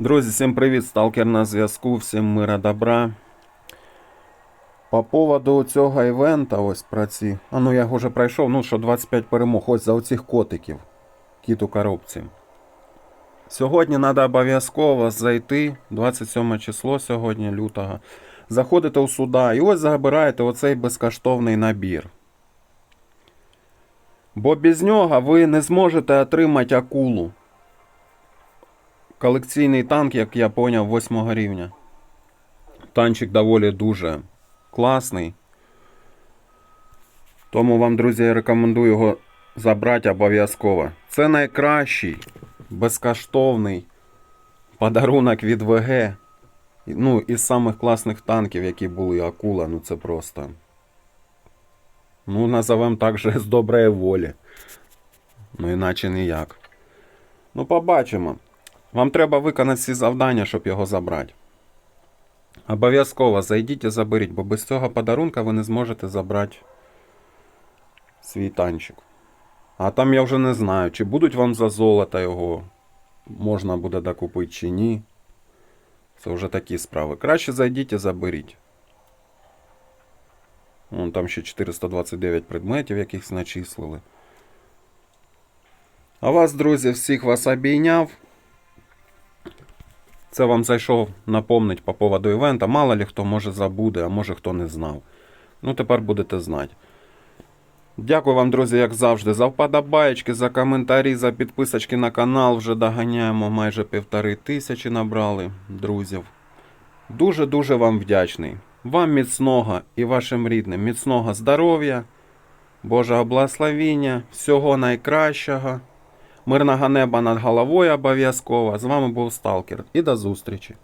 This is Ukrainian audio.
Друзі, всім привіт! Сталкер на зв'язку, всім мира добра. По поводу цього івента, ось про ці. А ну я його вже пройшов, ну що 25 перемог, ось за оцих котиків. Кіт у коробці. Сьогодні треба обов'язково зайти, 27 число сьогодні лютого. Заходите у суда і ось забираєте оцей безкоштовний набір. Бо без нього ви не зможете отримати акулу. Колекційний танк, як я поняв, 8 рівня. Танчик доволі дуже класний. Тому вам, друзі, я рекомендую його забрати обов'язково. Це найкращий безкоштовний подарунок від ВГ. Ну, із самих класних танків, які були Акула, ну це просто. Ну, назовемо так же з доброї волі. Ну, іначе ніяк. Ну, побачимо. Вам треба виконати всі завдання, щоб його забрати. Обов'язково зайдіть і заберіть, бо без цього подарунка ви не зможете забрати свій танчик. А там я вже не знаю, чи будуть вам за золото його можна буде докупити чи ні. Це вже такі справи. Краще зайдіть і заберіть. Вон там ще 429 предметів якихось начислили. А вас, друзі, всіх вас обійняв. Це вам зайшов напомнить по поводу івента. Мало ли хто може забуде, а може хто не знав. Ну, тепер будете знати. Дякую вам, друзі, як завжди, за вподобаєчки, за коментарі, за підписочки на канал. Вже доганяємо майже півтори тисячі набрали друзів. Дуже-дуже вам вдячний. Вам міцного і вашим рідним, міцного здоров'я, Божого благословіння, всього найкращого. Мирного неба над головою обов'язково. З вами був Сталкер. І до зустрічі!